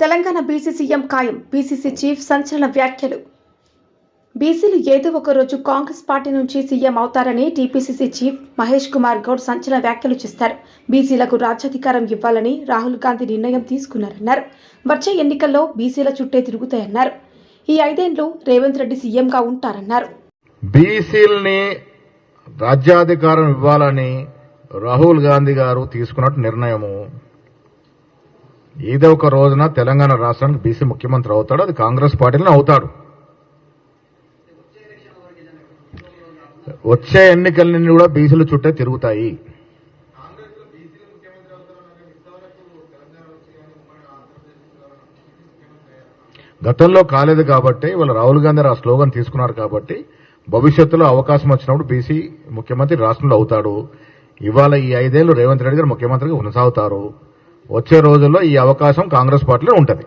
Telangana BC CM ఖాయం. BCC chief సంచలన వ్యాఖ్యలు. బీసీలు ఏదో ఒక రోజు కాంగ్రెస్ పార్టీ నుంచి సీఎం అవుతారని టీపీసీసీ చీఫ్ మహేష్ కుమార్ గౌడ్ సంచలన వ్యాఖ్యలు చేస్తారు. బీసీలకు రాజ్యాధికారం ఇవ్వాలని రాహుల్ గాంధీ నిర్ణయం తీసుకున్నారన్నారు. వచ్చే ఎన్నికల్లో బీసీల చుట్టే తిరుగుతాయన్నారు. ఈ ఐదేండ్లు రేవంత్ రెడ్డి సీఎంగా ఉంటారన్నారు. బీసీల్ని రాజ్యాధికారం ఇవ్వాలని రాహుల్ గాంధీ గారు తీసుకున్నట్టు నిర్ణయము ఏదో ఒక రోజున తెలంగాణ రాష్ట్రానికి బీసీ ముఖ్యమంత్రి అవుతాడు అది కాంగ్రెస్ పార్టీలో అవుతాడు. వచ్చే ఎన్నికలన్నీ కూడా బీసీలు చుట్టే తిరుగుతాయి. గతంలో కాలేదు కాబట్టి వాళ్ళు రాహుల్ గాంధీ ఆ స్లోగన్ తీసుకున్నారు కాబట్టి భవిష్యత్తులో అవకాశం వచ్చినప్పుడు బీసీ ముఖ్యమంత్రి రాష్ట్రంలో అవుతాడు. ఇవాళ ఈ ఐదేళ్ళు రేవంత్ రెడ్డి గారు ముఖ్యమంత్రిగా కొనసాగుతారు. వచ్చే రోజుల్లో ఈ అవకాశం కాంగ్రెస్ పార్టీలో ఉంటుంది.